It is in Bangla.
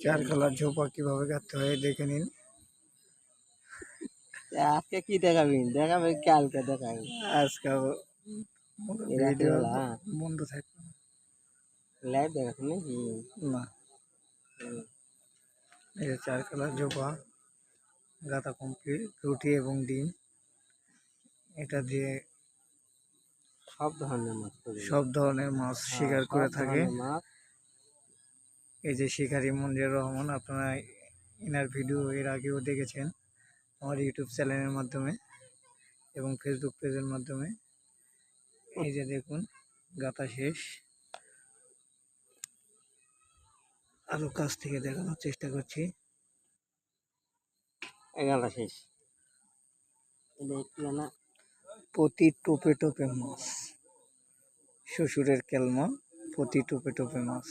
চার কালার ঝোপা কীভাবে গাঁথতে হয় দেখে নিন। আজকে কি দেখাবি? দেখাবে কালকে দেখাবি। আজকে ভিডিও? বন্ধ থাকবে। লাইভ দেখাস নাকি? না। এই চার কালার ঝোপা গাঁথা কমপ্লিট রুটি এবং ডিম এটা দিয়ে সব ধরনের মাছ। সব ধরনের মাছ হ্যাঁ, শিকার করে থাকে। মাছ। এই যে শিকারী মঞ্জুর রহমান আপনারা এনার ভিডিও এর আগেও দেখেছেন আমার ইউটিউব চ্যানেলের মাধ্যমে এবং ফেসবুক পেজের মাধ্যমে। এই যে দেখুন গাথা শেষ। আরও কাছ থেকে দেখানোর চেষ্টা করছি। এগারোটা শেষ। না প্রতি টোপে টোপে মাছ। শ্বশুরের কেলমা প্রতি টোপে টোপে মাছ।